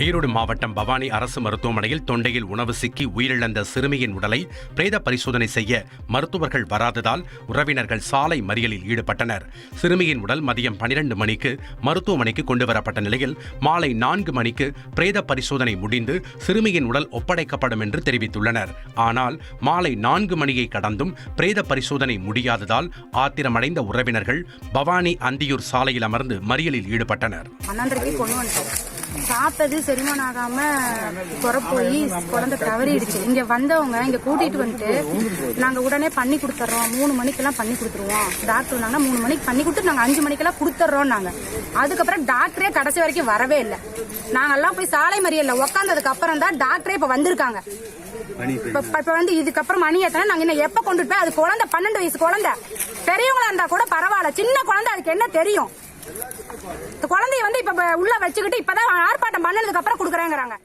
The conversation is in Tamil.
ஈரோடு மாவட்டம் பவானி அரசு மருத்துவமனையில் தொண்டையில் உணவு சிக்கி உயிரிழந்த சிறுமியின் உடலை பிரேத பரிசோதனை செய்ய மருத்துவர்கள் வராததால் உறவினர்கள் சாலை மறியலில் ஈடுபட்டனர். சிறுமியின் உடல் மதியம் பனிரெண்டு மணிக்கு மருத்துவமனைக்கு கொண்டு வரப்பட்ட நிலையில் மாலை நான்கு மணிக்கு பிரேத பரிசோதனை முடிந்து சிறுமியின் உடல் ஒப்படைக்கப்படும் என்று தெரிவித்துள்ளனர். ஆனால் மாலை நான்கு மணியை கடந்தும் பிரேத பரிசோதனை முடியாததால் ஆத்திரமடைந்த உறவினர்கள் பவானி அந்தியூர் சாலையில் அமர்ந்து மறியலில் ஈடுபட்டனர். சாப்பிட்டது செரிமானம் ஆகாம போய் குழந்தை தவறிடுச்சு. இங்க வந்தவங்க இங்க கூட்டிட்டு வந்துட்டு நாங்க உடனே பண்ணி கொடுத்துறோம் மூணு மணிக்கெல்லாம் பண்ணி கொடுத்துருவோம். டாக்டர் இருந்தாங்கன்னா மூணு மணிக்கு பண்ணி கொடுத்து நாங்க அஞ்சு மணிக்கெல்லாம் கொடுத்துட்றோம் நாங்க அதுக்கப்புறம் டாக்டரே கடைசி வரைக்கும் வரவே இல்லை. நாங்கெல்லாம் போய் சாலை மறியல்ல உக்காந்ததுக்கு அப்புறம் தான் டாக்டரே இப்ப வந்திருக்காங்க. இப்ப வந்து இதுக்கப்புறம் மணி எத்தனை நாங்க இன்னும் எப்ப கொண்டுட்டு போய் அது குழந்தை பன்னெண்டு வயசு குழந்தை. பெரியவங்களா இருந்தா கூட பரவாயில்ல சின்ன குழந்தை அதுக்கு என்ன தெரியும்? குழந்தைய வந்து இப்ப உள்ள வச்சுக்கிட்டு இப்பதான் ஆர்ப்பாட்டம் பண்ணதுக்கு அப்புறம் கொடுக்குறேங்கிறாங்க.